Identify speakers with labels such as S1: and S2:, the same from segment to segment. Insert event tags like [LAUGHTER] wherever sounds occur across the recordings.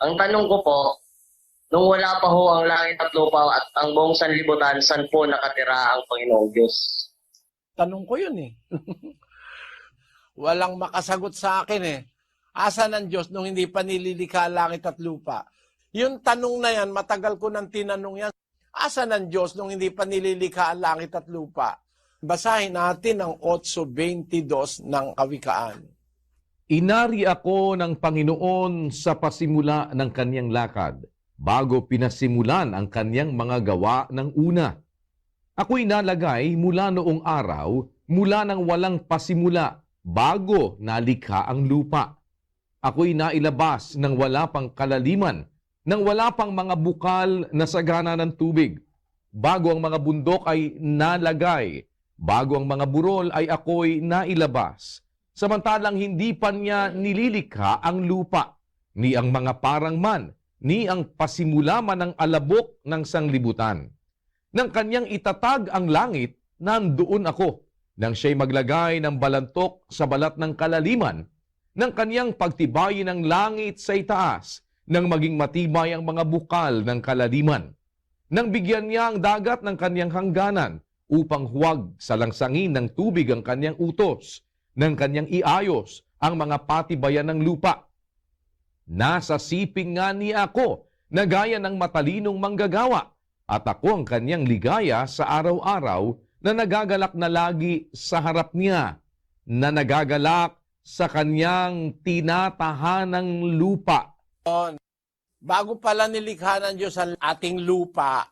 S1: Ang tanong ko po, nung wala pa ho ang langit at lupa at ang buong sanlibutan, saan po nakatira ang Panginoong Diyos?
S2: Tanong ko yun eh. [LAUGHS] Walang makasagot sa akin eh. Asa ng Diyos nung hindi pa nililikha ang langit at lupa? Yung tanong na yan, matagal ko nang tinanong yan. Asa ng Diyos nung hindi pa nililikha ang langit at lupa? Basahin natin ang 8.22 ng Kawikaan.
S3: Inari ako ng Panginoon sa pasimula ng kanyang lakad, bago pinasimulan ang kanyang mga gawa ng una. Ako'y nalagay mula noong araw, mula nang walang pasimula, bago nalikha ang lupa. Ako'y nailabas ng wala pang kalaliman, nang wala pang mga bukal na sagana ng tubig. Bago ang mga bundok ay nalagay, bago ang mga burol ay ako'y nailabas samantalang hindi pa niya nililikha ang lupa, ni ang mga parang man, ni ang pasimula man ng alabok ng sanglibutan. Nang kanyang itatag ang langit, nandoon ako. Nang siya'y maglagay ng balantok sa balat ng kalaliman, nang kanyang pagtibayin ng langit sa itaas, nang maging matibay ang mga bukal ng kalaliman. Nang bigyan niya ang dagat ng kanyang hangganan, upang huwag salangsangin ng tubig ang kanyang utos, ng kanyang iayos ang mga patibayan ng lupa. Nasa siping nga niya ako na gaya ng matalinong manggagawa at ako ang kanyang ligaya sa araw-araw na nagagalak na lagi sa harap niya, na nagagalak sa kanyang tinatahanang lupa.
S2: Bago pala nilikha ng Diyos ang ating lupa,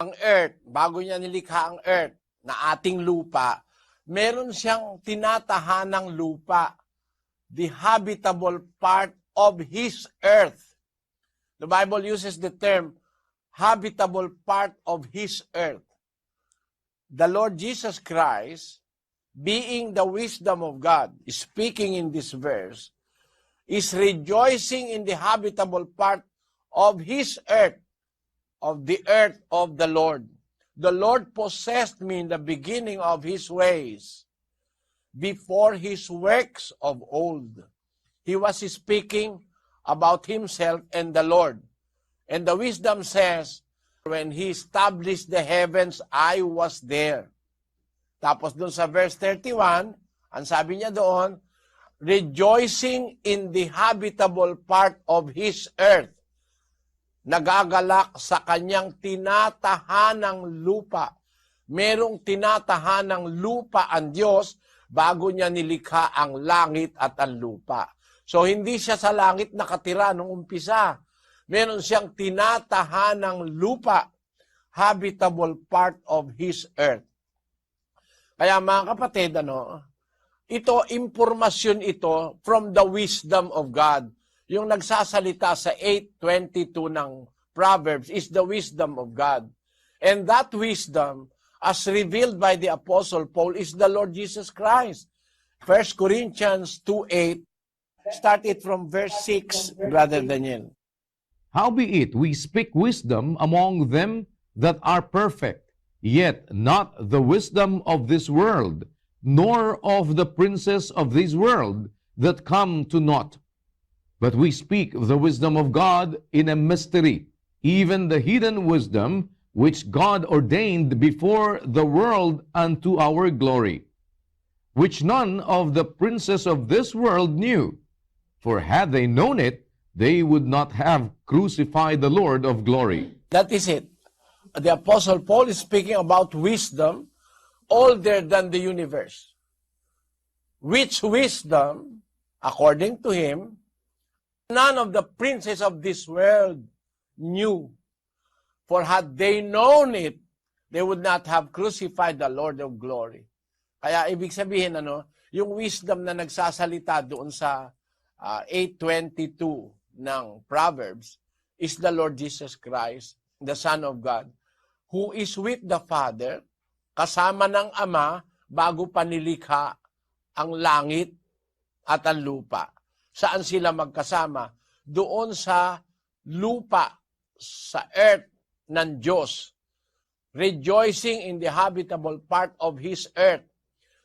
S2: ang earth, bago niya nilikha ang earth na ating lupa, meron siyang tinatahanang lupa, the habitable part of His earth. The Bible uses the term habitable part of His earth. The Lord Jesus Christ, being the wisdom of God, speaking in this verse, is rejoicing in the habitable part of His earth, of the earth of the Lord. The Lord possessed me in the beginning of His ways, before His works of old. He was speaking about Himself and the Lord. And the wisdom says, when He established the heavens, I was there. Tapos dun sa verse 31, ang sabi niya doon, rejoicing in the habitable part of His earth nagagalak sa kanyang tinatahanang lupa. Merong tinatahanang lupa ang Diyos bago niya nilikha ang langit at ang lupa. So hindi siya sa langit nakatira nung umpisa. Meron siyang tinatahanang lupa, habitable part of His earth. Kaya mga kapatid, ano, ito, impormasyon ito from the wisdom of God yung nagsasalita sa 8.22 ng Proverbs is the wisdom of God. And that wisdom, as revealed by the Apostle Paul, is the Lord Jesus Christ. 1 Corinthians 2.8, start it from verse 6, Brother Daniel.
S3: Howbeit we speak wisdom among them that are perfect, yet not the wisdom of this world, nor of the princes of this world that come to naught. But we speak of the wisdom of God in a mystery, even the hidden wisdom which God ordained before the world unto our glory, which none of the princes of this world knew. For had they known it, they would not have crucified the Lord of glory.
S2: That is it. The Apostle Paul is speaking about wisdom older than the universe. Which wisdom, according to him, none of the princes of this world knew. For had they known it, they would not have crucified the Lord of glory. Kaya ibig sabihin, ano, yung wisdom na nagsasalita doon sa ah, 8.22 ng Proverbs is the Lord Jesus Christ, the Son of God, who is with the Father, kasama ng Ama, bago pa nilikha ang langit at ang lupa. Saan sila magkasama? Doon sa lupa, sa earth ng Diyos. Rejoicing in the habitable part of His earth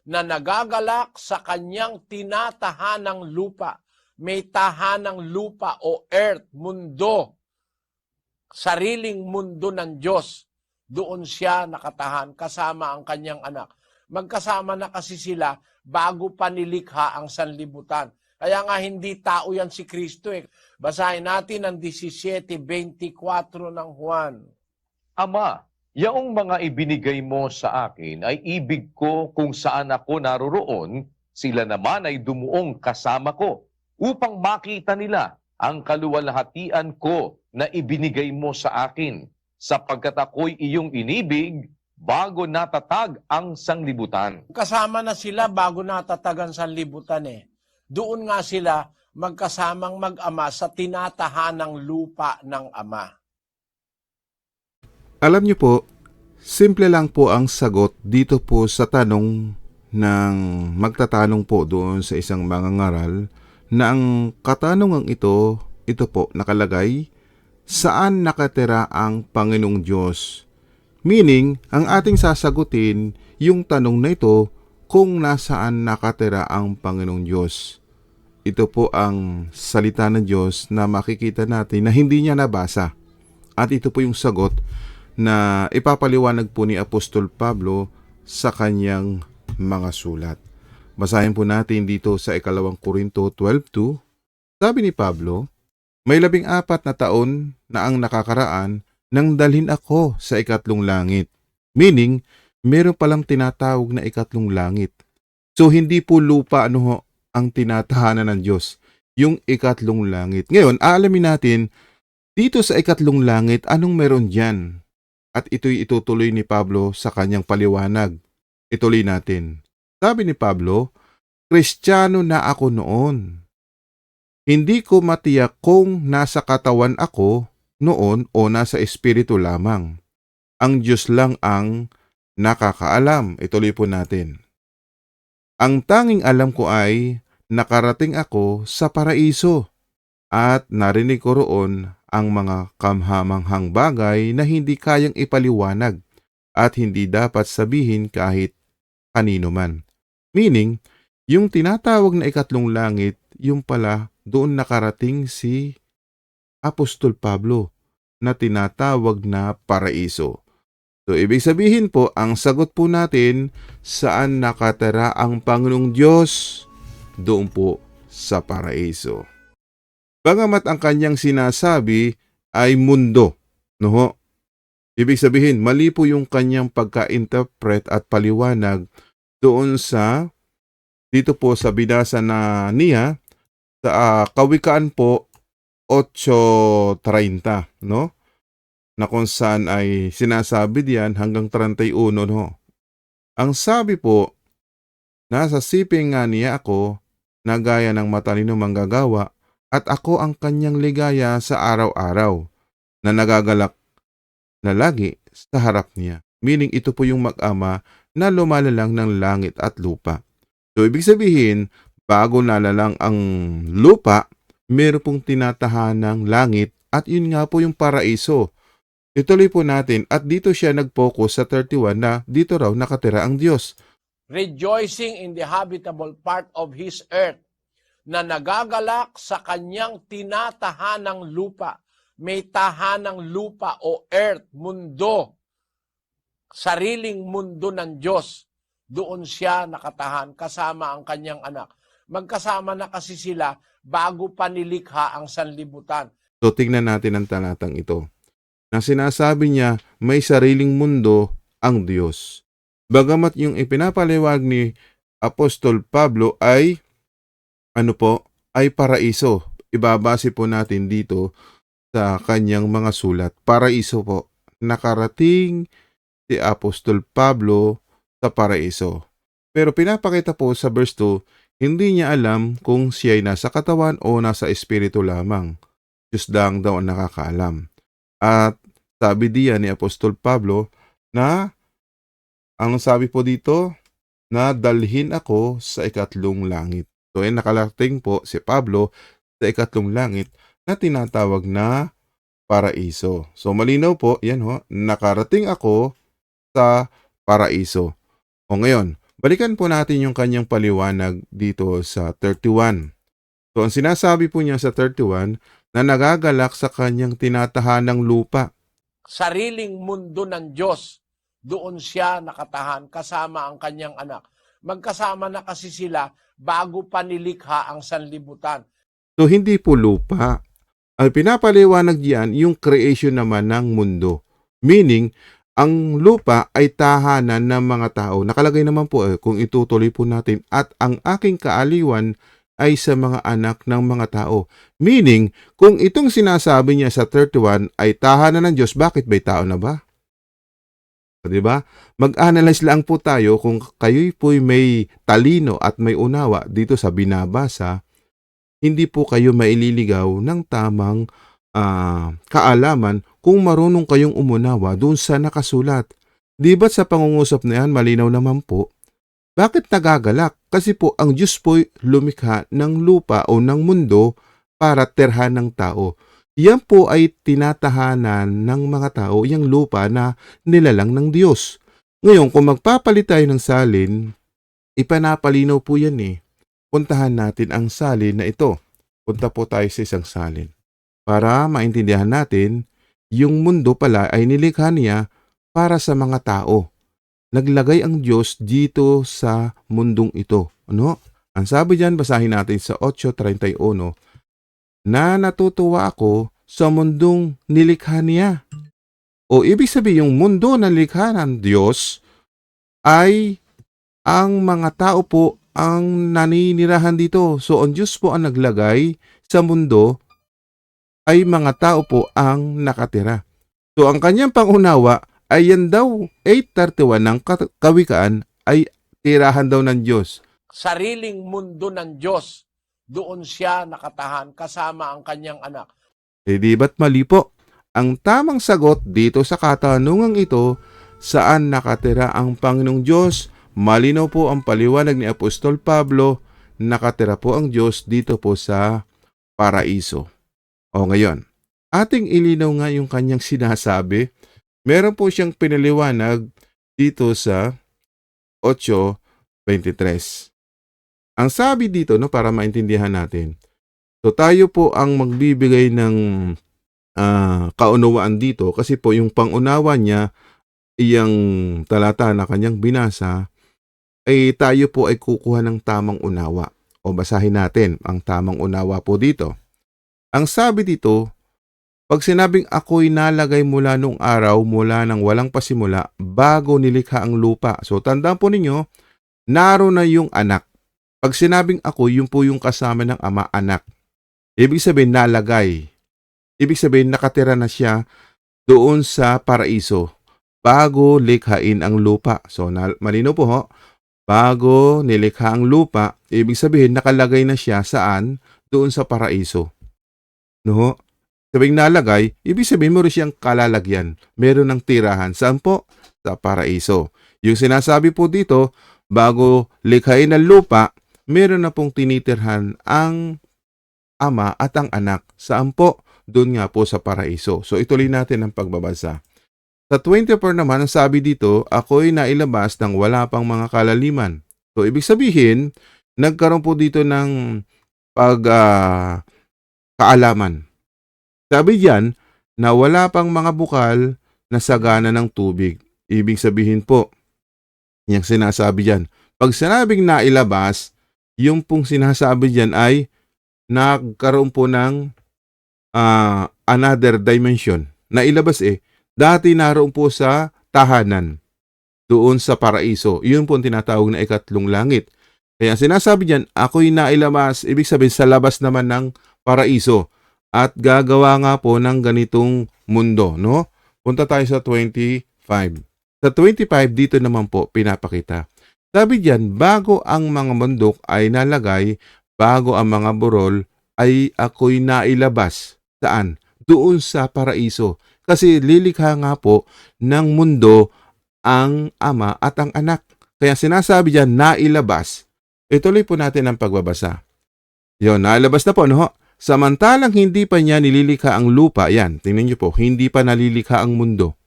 S2: na nagagalak sa kanyang tinatahanang lupa. may tahanang lupa o earth, mundo, sariling mundo ng Diyos. Doon siya nakatahan kasama ang kanyang anak. Magkasama na kasi sila bago pa nilikha ang sanlibutan. Kaya nga hindi tao yan si Kristo eh. Basahin natin ang 17.24 ng Juan.
S3: Ama, yaong mga ibinigay mo sa akin ay ibig ko kung saan ako naroroon, sila naman ay dumuong kasama ko, upang makita nila ang kaluwalhatian ko na ibinigay mo sa akin, sapagkat ako'y iyong inibig bago natatag ang sanglibutan.
S2: Kasama na sila bago natatagan sa libutan eh. Doon nga sila magkasamang mag-ama sa tinatahanang lupa ng ama.
S4: Alam niyo po, simple lang po ang sagot dito po sa tanong ng magtatanong po doon sa isang mangangaral na ang katanungang ito, ito po nakalagay, saan nakatira ang Panginoong Diyos? Meaning, ang ating sasagutin yung tanong na ito kung nasaan nakatira ang Panginoong Diyos. Ito po ang salita ng Diyos na makikita natin na hindi niya nabasa. At ito po yung sagot na ipapaliwanag po ni Apostol Pablo sa kanyang mga sulat. Basahin po natin dito sa ikalawang Korinto 12.2. Sabi ni Pablo, May labing apat na taon na ang nakakaraan nang dalhin ako sa ikatlong langit. Meaning, meron palang tinatawag na ikatlong langit. So, hindi po lupa ano ho, ang tinatahanan ng Diyos, yung ikatlong langit. Ngayon, aalamin natin, dito sa ikatlong langit, anong meron dyan? At ito'y itutuloy ni Pablo sa kanyang paliwanag. Ituloy natin. Sabi ni Pablo, Kristiyano na ako noon. Hindi ko matiyak kung nasa katawan ako noon o nasa espiritu lamang. Ang Diyos lang ang nakakaalam. Ituloy po natin. Ang tanging alam ko ay nakarating ako sa paraiso at narinig ko roon ang mga kamhamanghang bagay na hindi kayang ipaliwanag at hindi dapat sabihin kahit kanino man. Meaning, yung tinatawag na ikatlong langit, yung pala doon nakarating si Apostol Pablo na tinatawag na paraiso. So, ibig sabihin po, ang sagot po natin, saan nakatira ang Panginoong Diyos? Doon po sa paraiso. Bagamat ang kanyang sinasabi ay mundo, no ho? Ibig sabihin, mali po yung kanyang pagka-interpret at paliwanag doon sa, dito po sa binasa na niya, sa ah, kawikaan po 8.30, no? Na kung saan ay sinasabi diyan hanggang 31, no? Ang sabi po, nasa siping nga niya ako, na gaya ng matalino manggagawa, at ako ang kanyang ligaya sa araw-araw, na nagagalak na lagi sa harap niya. Meaning ito po yung mag-ama na lumalalang ng langit at lupa. So ibig sabihin, bago nalalang ang lupa, meron pong tinatahan ng langit at yun nga po yung paraiso. Ituloy po natin at dito siya nag-focus sa 31 na dito raw nakatira ang Diyos.
S2: rejoicing in the habitable part of His earth, na nagagalak sa kanyang tinatahanang lupa. May tahanang lupa o earth, mundo, sariling mundo ng Diyos. Doon siya nakatahan kasama ang kanyang anak. Magkasama na kasi sila bago pa nilikha ang sanlibutan.
S4: So tingnan natin ang talatang ito. Na sinasabi niya may sariling mundo ang Diyos. Bagamat yung ipinapaliwag ni Apostol Pablo ay ano po, ay paraiso. Ibabase po natin dito sa kanyang mga sulat. Paraiso po. Nakarating si Apostol Pablo sa paraiso. Pero pinapakita po sa verse 2, hindi niya alam kung siya ay nasa katawan o nasa espiritu lamang. Diyos lang daw ang nakakaalam. At sabi diyan ni Apostol Pablo na ang sabi po dito, na dalhin ako sa ikatlong langit. So, ay nakalating po si Pablo sa ikatlong langit na tinatawag na paraiso. So, malinaw po, yan ho, nakarating ako sa paraiso. O ngayon, balikan po natin yung kanyang paliwanag dito sa 31. So ang sinasabi po niya sa 31 na nagagalak sa kanyang tinatahanang lupa.
S2: Sariling mundo ng Diyos. Doon siya nakatahan kasama ang kanyang anak. Magkasama na kasi sila bago pa nilikha ang sanlibutan.
S4: So hindi po lupa. Ang pinapaliwanag diyan yung creation naman ng mundo. Meaning, ang lupa ay tahanan ng mga tao. Nakalagay naman po eh, kung itutuloy po natin at ang aking kaaliwan ay sa mga anak ng mga tao. Meaning, kung itong sinasabi niya sa 31 ay tahanan ng Diyos, bakit ba'y tao na ba? O, Di ba? Mag-analyze lang po tayo kung kayo'y po'y may talino at may unawa dito sa binabasa, hindi po kayo maililigaw ng tamang ah, kaalaman kung marunong kayong umunawa doon sa nakasulat. Di ba't sa pangungusap na yan, malinaw naman po, bakit nagagalak? Kasi po ang Diyos po'y lumikha ng lupa o ng mundo para terhan ng tao. Yan po ay tinatahanan ng mga tao, yung lupa na nilalang ng Diyos. Ngayon, kung magpapalit tayo ng salin, ipanapalinaw po yan eh. Puntahan natin ang salin na ito. Punta po tayo sa isang salin. Para maintindihan natin, yung mundo pala ay nilikha niya para sa mga tao. Naglagay ang Diyos dito sa mundong ito. Ano? Ang sabi diyan, basahin natin sa 8.31, na natutuwa ako sa mundong nilikha niya. O ibig sabihin, yung mundo na nilikha ng Diyos ay ang mga tao po ang naninirahan dito. So, ang Diyos po ang naglagay sa mundo ay mga tao po ang nakatira. So, ang kanyang pangunawa ay yan daw 831 ng kawikaan ay tirahan daw ng Diyos.
S2: Sariling mundo ng Diyos. Doon siya nakatahan kasama ang kanyang anak.
S4: E di ba't mali po? Ang tamang sagot dito sa katanungang ito, saan nakatira ang Panginoong Diyos? Malinaw po ang paliwanag ni Apostol Pablo, nakatira po ang Diyos dito po sa paraiso. O ngayon, ating ilinaw nga yung kanyang sinasabi. Meron po siyang pinaliwanag dito sa 8.23. Ang sabi dito, no, para maintindihan natin, so tayo po ang magbibigay ng ah, kaunawaan dito kasi po yung pangunawa niya, iyang talata na kanyang binasa, ay tayo po ay kukuha ng tamang unawa. O basahin natin ang tamang unawa po dito. Ang sabi dito, pag sinabing ako'y nalagay mula nung araw mula nang walang pasimula bago nilikha ang lupa. So tandaan po ninyo, naroon na yung anak. Pag sinabing ako, yun po yung kasama ng ama, anak. Ibig sabihin, nalagay. Ibig sabihin, nakatira na siya doon sa paraiso bago likhain ang lupa. So, na, malino po ho, bago nilikha ang lupa, ibig sabihin, nakalagay na siya saan? Doon sa paraiso. No? Sabing nalagay, ibig sabihin, meron siyang kalalagyan. Meron ng tirahan. Saan po? Sa paraiso. Yung sinasabi po dito, bago likhain ang lupa, meron na pong tinitirhan ang ama at ang anak. Saan po? Doon nga po sa paraiso. So ituloy natin ang pagbabasa. Sa 24 naman, ang sabi dito, ako'y nailabas ng wala pang mga kalaliman. So ibig sabihin, nagkaroon po dito ng pag ah, kaalaman. Sabi diyan na wala pang mga bukal na sagana ng tubig. Ibig sabihin po, yung sinasabi diyan, pag sinabing nailabas, yung pong sinasabi diyan ay nagkaroon po ng ah, another dimension. Nailabas eh. Dati naroon po sa tahanan. Doon sa paraiso. Yun po ang tinatawag na ikatlong langit. Kaya sinasabi diyan, ako'y nailabas. Ibig sabihin sa labas naman ng paraiso. At gagawa nga po ng ganitong mundo. No? Punta tayo sa 25. Sa 25, dito naman po pinapakita. Sabi diyan, bago ang mga bundok ay nalagay, bago ang mga burol, ay ako'y nailabas. Saan? Doon sa paraiso. Kasi lilikha nga po ng mundo ang ama at ang anak. Kaya sinasabi diyan, nailabas. Ituloy po natin ang pagbabasa. Yon, nailabas na po, no? Samantalang hindi pa niya nililikha ang lupa, yan, tingnan niyo po, hindi pa nalilikha ang mundo.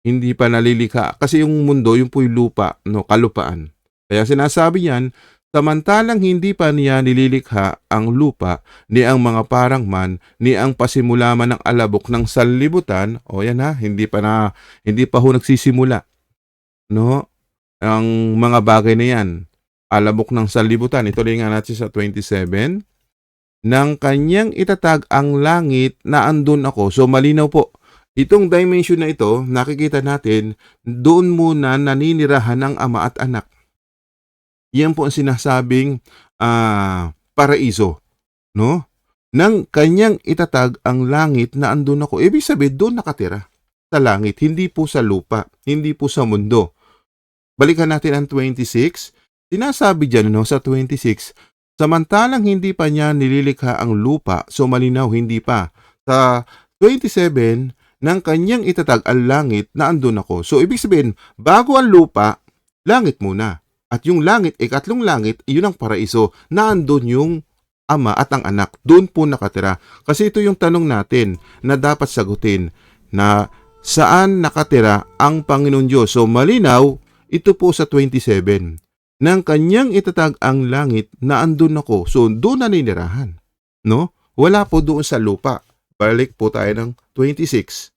S4: Hindi pa nalilikha. Kasi yung mundo, yung po yung lupa, no, kalupaan. Kaya sinasabi niyan, Samantalang hindi pa niya nililikha ang lupa, ni ang mga parang man, ni ang pasimula man ng alabok ng sanlibutan, o yan ha, hindi pa na, hindi pa ho nagsisimula. No? Ang mga bagay na yan, alabok ng sanlibutan, ito rin nga natin sa 27, ng kanyang itatag ang langit na andun ako. So malinaw po, itong dimension na ito, nakikita natin, doon muna naninirahan ng ama at anak. Yan po ang sinasabing ah, paraiso. No? Nang kanyang itatag ang langit na andun ako. Ibig sabihin, doon nakatira. Sa langit. Hindi po sa lupa. Hindi po sa mundo. Balikan natin ang 26. Sinasabi dyan no, sa 26, samantalang hindi pa niya nililikha ang lupa, so malinaw hindi pa. Sa 27, nang kanyang itatag ang langit na andun ako. So ibig sabihin, bago ang lupa, langit muna. At yung langit, ikatlong langit, yun ang paraiso na andun yung ama at ang anak. Doon po nakatira. Kasi ito yung tanong natin na dapat sagutin na saan nakatira ang Panginoon Diyos. So malinaw, ito po sa 27. Nang kanyang itatag ang langit na andun ako. So doon naninirahan. No? Wala po doon sa lupa. Balik po tayo ng 26.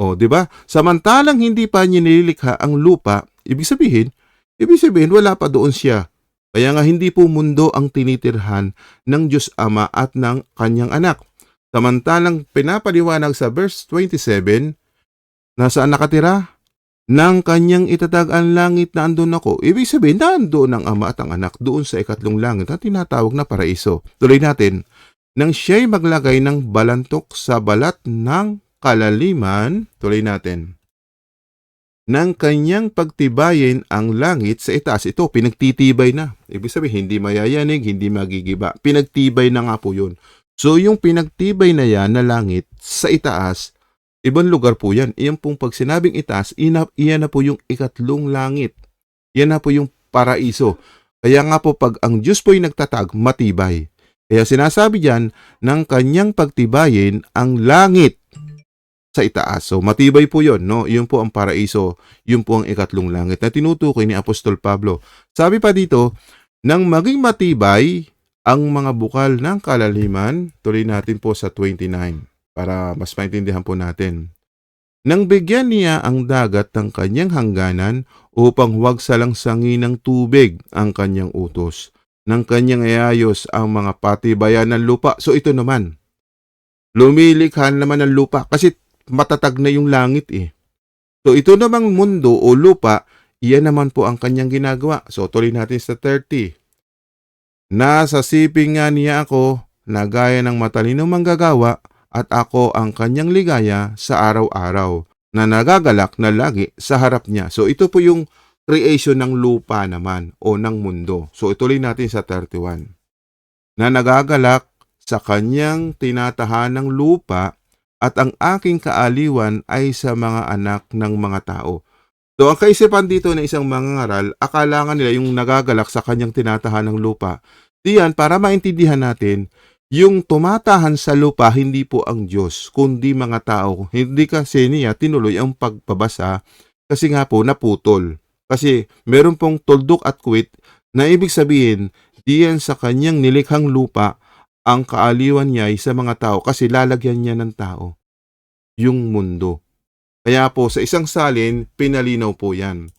S4: O, di ba? Samantalang hindi pa niya nililikha ang lupa, ibig sabihin, ibig sabihin wala pa doon siya. Kaya nga hindi po mundo ang tinitirhan ng Diyos Ama at ng kanyang anak. Samantalang pinapaliwanag sa verse 27, nasaan nakatira? Nang kanyang itatag ang langit na andun ako. Ibig sabihin, nandoon ang ama at ang anak doon sa ikatlong langit na tinatawag na paraiso. Tuloy natin, nang siya'y maglagay ng balantok sa balat ng kalaliman, tuloy natin, nang kanyang pagtibayin ang langit sa itaas. Ito, pinagtitibay na. Ibig sabihin, hindi mayayanig, hindi magigiba. Pinagtibay na nga po yun. So, yung pinagtibay na yan na langit sa itaas, ibang lugar po yan. Iyan pong pag sinabing itaas, ina, iyan na po yung ikatlong langit. Yan na po yung paraiso. Kaya nga po pag ang Diyos po'y nagtatag, matibay. Kaya sinasabi diyan ng kanyang pagtibayin ang langit sa itaas. So matibay po 'yon, no? 'Yun po ang paraiso, 'yun po ang ikatlong langit na tinutukoy ni Apostol Pablo. Sabi pa dito, nang maging matibay ang mga bukal ng kalaliman, tuloy natin po sa 29 para mas maintindihan po natin. Nang bigyan niya ang dagat ng kanyang hangganan upang huwag salangsangin ng tubig ang kanyang utos ng kanyang iayos ang mga patibayan ng lupa. So ito naman, lumilikha naman ng lupa kasi matatag na yung langit eh. So ito namang mundo o lupa, iyan naman po ang kanyang ginagawa. So tuloy natin sa 30. Nasa siping nga niya ako na gaya ng matalinong manggagawa at ako ang kanyang ligaya sa araw-araw na nagagalak na lagi sa harap niya. So ito po yung creation ng lupa naman o ng mundo. So ituloy natin sa 31. Na nagagalak sa kanyang tinatahan ng lupa at ang aking kaaliwan ay sa mga anak ng mga tao. So ang kaisipan dito ng isang mangangaral, akala nga nila yung nagagalak sa kanyang tinatahan ng lupa. Diyan, para maintindihan natin, yung tumatahan sa lupa hindi po ang Diyos, kundi mga tao. Hindi kasi niya tinuloy ang pagpabasa kasi nga po naputol. Kasi meron pong tuldok at quit na ibig sabihin, diyan sa kanyang nilikhang lupa, ang kaaliwan niya ay sa mga tao kasi lalagyan niya ng tao yung mundo. Kaya po sa isang salin, pinalinaw po yan.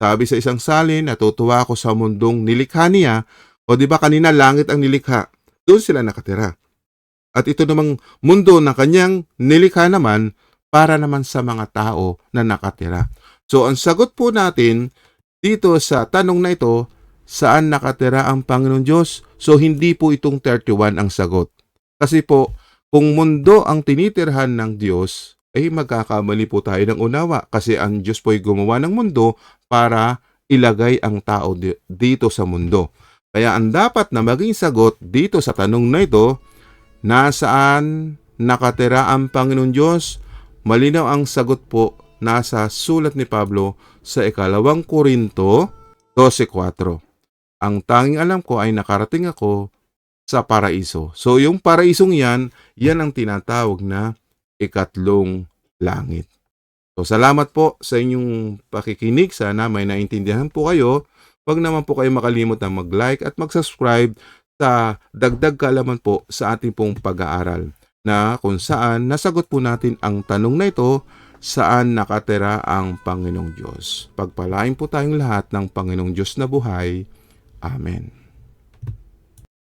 S4: Sabi sa isang salin, natutuwa ako sa mundong nilikha niya, o di ba kanina langit ang nilikha, doon sila nakatira. At ito namang mundo na kanyang nilikha naman para naman sa mga tao na nakatira. So ang sagot po natin dito sa tanong na ito, saan nakatira ang Panginoon Diyos? So hindi po itong 31 ang sagot. Kasi po, kung mundo ang tinitirhan ng Diyos, ay magkakamali po tayo ng unawa kasi ang Diyos po ay gumawa ng mundo para ilagay ang tao di- dito sa mundo. Kaya ang dapat na maging sagot dito sa tanong na ito, nasaan nakatira ang Panginoon Diyos? Malinaw ang sagot po nasa sulat ni Pablo sa ikalawang Korinto 12.4. Ang tanging alam ko ay nakarating ako sa paraiso. So yung paraisong yan, yan ang tinatawag na ikatlong langit. So salamat po sa inyong pakikinig. Sana may naintindihan po kayo. Huwag naman po kayo makalimot na mag-like at mag-subscribe sa dagdag kaalaman po sa ating pong pag-aaral na kung saan nasagot po natin ang tanong na ito saan nakatira ang Panginoong Diyos. Pagpalain po tayong lahat ng Panginoong Diyos na buhay. Amen.